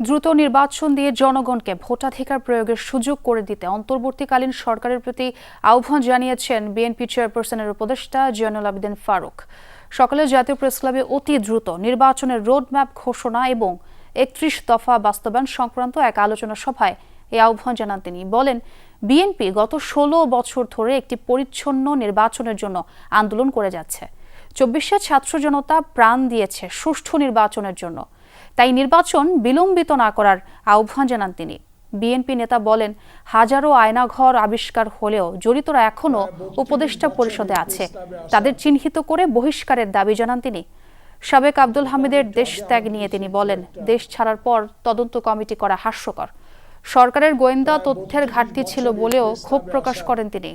দ্রুত নির্বাচন দিয়ে জনগণকে ভোটাধিকার প্রয়োগের সুযোগ করে দিতে অন্তর্বর্তীকালীন সরকারের প্রতি আহ্বান জানিয়েছেন বিএনপি চেয়ারপারসনের উপদেষ্টা জয়নুল আবেদিন ফারুক। সকালে জাতীয় প্রেস ক্লাবে অতি দ্রুত নির্বাচনের রোডম্যাপ ঘোষণা এবং একত্রিশ দফা বাস্তবায়ন সংক্রান্ত এক আলোচনা সভায় এই আহ্বান জানান তিনি। বলেন, বিএনপি গত ষোলো বছর ধরে একটি পরিচ্ছন্ন নির্বাচনের জন্য আন্দোলন করে যাচ্ছে। চব্বিশে ছাত্র জনতা প্রাণ দিয়েছে সুষ্ঠু নির্বাচনের জন্য। তাই নির্বাচন বিলম্বিত না করার আহ্বান জানান তিনি। বিএনপি নেতা বলেন, হাজারো আয়নাঘর আবিষ্কার হলেও জড়িতরা এখনও উপদেষ্টা পরিষদে আছে। তাদের চিহ্নিত করে বহিষ্কারের দাবি জানান তিনি। সাবেক আব্দুল হামিদের দেশ ত্যাগ নিয়ে তিনি বলেন, দেশ ছাড়ার পর তদন্ত কমিটি করা হাস্যকর। সরকারের গোয়েন্দা তথ্যের ঘাটতি ছিল বলেও ক্ষোভ প্রকাশ করেন তিনি।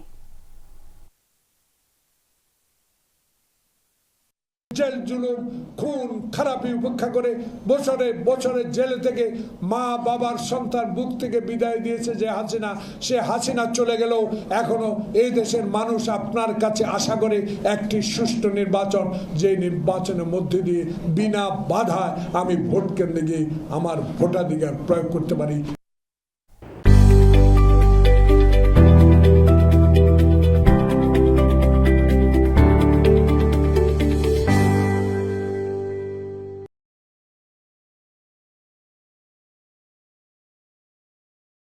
জেল, জুলুম, খুন, খারাপি উপেক্ষা করে বছরে বছরে জেলে থেকে মা বাবার সন্তান বুক থেকে বিদায় দিয়েছে যে হাসিনা, সে হাসিনা চলে গেলেও এখনও এই দেশের মানুষ আপনার কাছে আশা করে একটি সুষ্ঠু নির্বাচন যে নির্বাচনের মধ্যে দিয়ে বিনা বাধায় আমি ভোট কেন্দ্রে গিয়ে আমার ভোটাধিকার প্রয়োগ করতে পারি।